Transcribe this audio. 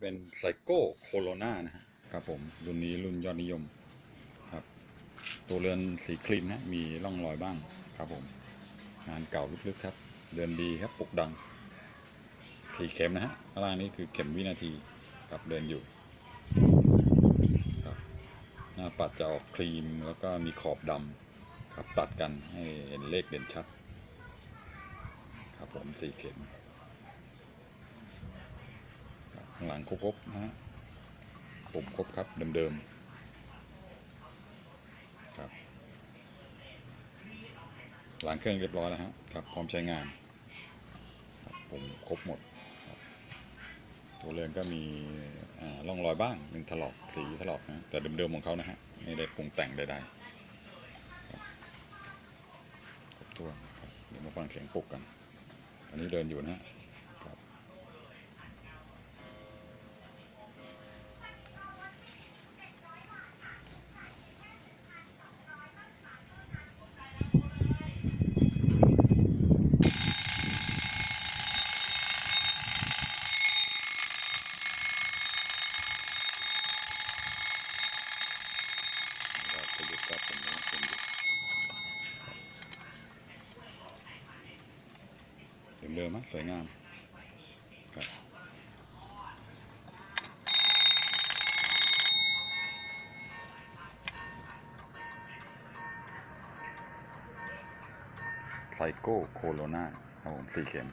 เป็นไซโก้โคโรนานะครับผม รุ่นนี้รุ่นยอดนิยมครับ ตัวเรือนสีครีมนะมีร่องรอยบ้างครับผม งานเก่าลึกๆครับ เดินดีครับปลุกดังสีเข็มนะฮะข้างล่างนี้คือเข็มวินาทีครับเดินอยู่ครับหน้าปัดจะออกครีมแล้วก็มีขอบดำครับตัดกันให้เห็นเลขเด่นชัด ครับผมสีเข็ม ข้างหลังครบๆนะฮะปุ่มครบครับเดิมๆครับหลังเครื่องเรียบร้อยแล้วฮะครับพร้อมใช้งานครับผมครบหมดตัวเรือนก็มีร่องรอยบ้างเป็นถลอกสีถลอกนะแต่เดิมๆของเขานะฮะไม่ได้ปรุงแต่งใดๆครบครบถ้วนครับเดี๋ยวมาฟังเสียงปลุกกัน อันนี้เดินอยู่นะฮะ เดิมๆนะสวยงามครับไซโก้โคโรนาครับผมสี่เข็ม